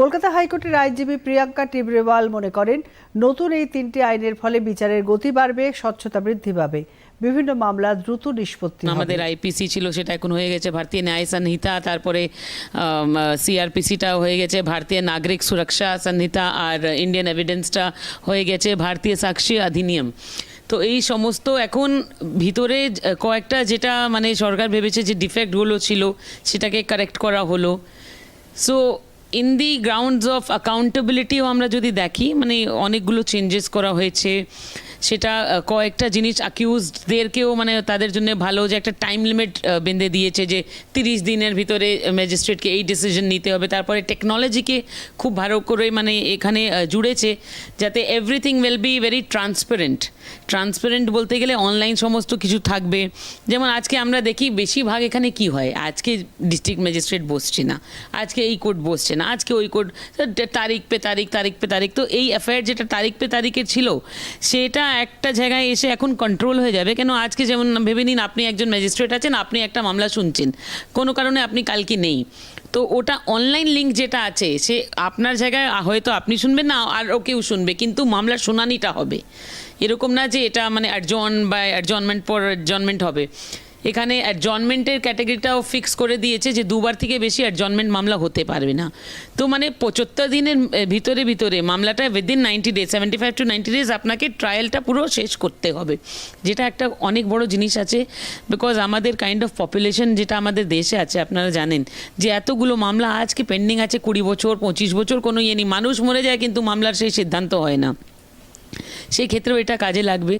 কলকাতা হাইকোর্টের আইনজীবী প্রিয়াঙ্কা টিবরেওয়াল মনে করেন, নতুন এই তিনটি আইনের ফলে বিচারের গতি বাড়বে, স্বচ্ছতা বৃদ্ধি পাবে। বিভিন্ন মামলা দ্রুত নিষ্পত্তি আমাদের আইপিসি ছিল, সেটা এখন হয়ে গেছে, ভারতীয় ন্যায় সংহিতা তারপরে সিআরপিসিটা হয়ে গেছে, ভারতীয় নাগরিক সুরক্ষা সংহিতা আর ইন্ডিয়ান এভিডেন্সটা হয়ে গেছে, ভারতীয় সাক্ষী অধিনিয়ম। তো এই সমস্ত এখন ভিতরে কয়েকটা যেটা মানে সরকার ভেবেছে যে ডিফেক্টগুলো ছিল, সেটাকে কারেক্ট করা হলো। So in the grounds of অ্যাকাউন্টেবিলিটিও আমরা যদি দেখি মানে অনেকগুলো চেঞ্জেস করা হয়েছে। সেটা কয়েকটা জিনিস অ্যাকিউজদেরকেও মানে তাদের জন্য ভালো যে একটা টাইম লিমিট বেঁধে দিয়েছে যে তিরিশ দিনের ভিতরে ম্যাজিস্ট্রেটকে এই ডিসিশন নিতে হবে। তারপরে টেকনোলজিকে খুব ভালো করে মানে এখানে জুড়েছে যাতে everything will be very transparent transparent বলতে গেলে অনলাইন সমস্ত কিছু থাকবে। যেমন আজকে আমরা দেখি বেশিরভাগ এখানে কি হয়? আজকে ডিস্ট্রিক্ট ম্যাজিস্ট্রেট বসছে না। আজকে এই কোর্ট বসছে না। আজকে ওই কোর্ট তারিখ পে তারিখ তারিখ পে তারিখ। তো এই অ্যাফেয়ার যেটা তারিখ পে তারিখে ছিল, সেটা একটা জায়গায় এসে এখন কন্ট্রোল হয়ে যাবে। কেন আজকে যেমন ভেবে নিন আপনি একজন ম্যাজিস্ট্রেট আছেন, আপনি একটা মামলা শুনছেন। কোনো কারণে আপনি কালকে নেই। তো ওটা অনলাইন লিঙ্ক যেটা আছে, সে আপনার জায়গায় হয়তো আপনি শুনবেন না, আর ও কেউ শুনবে। কিন্তু মামলার শুনানিটা হবে। এরকম না যে এটা মানে অ্যাডজন বা অ্যাডজনমেন্ট পর অ্যাডজনমেন্ট হবে। এখানে অ্যাডজনমেন্টের ক্যাটাগরিটাও ফিক্স করে দিয়েছে যে দুবার থেকে বেশি অ্যাডজনমেন্ট মামলা হতে পারবে না। তো মানে পঁচাত্তর দিনের ভিতরে ভিতরে মামলাটা within ninety days seventy five to ninety days আপনাকে ট্রায়ালটা পুরো শেষ করতে হবে। যেটা একটা অনেক বড় জিনিস আছে বিকজ আমাদের কাইন্ড অফ পপুলেশন যেটা আমাদের দেশে আছে, আপনারা জানেন, যে এতগুলো মামলা আজকে পেন্ডিং আছে কুড়ি বছর, পঁচিশ বছর, কোনো ইয়ে নেই। মানুষ মরে যায় কিন্তু মামলার সেই সিদ্ধান্ত হয় না। সেই ক্ষেত্রেও এটা কাজে লাগবে।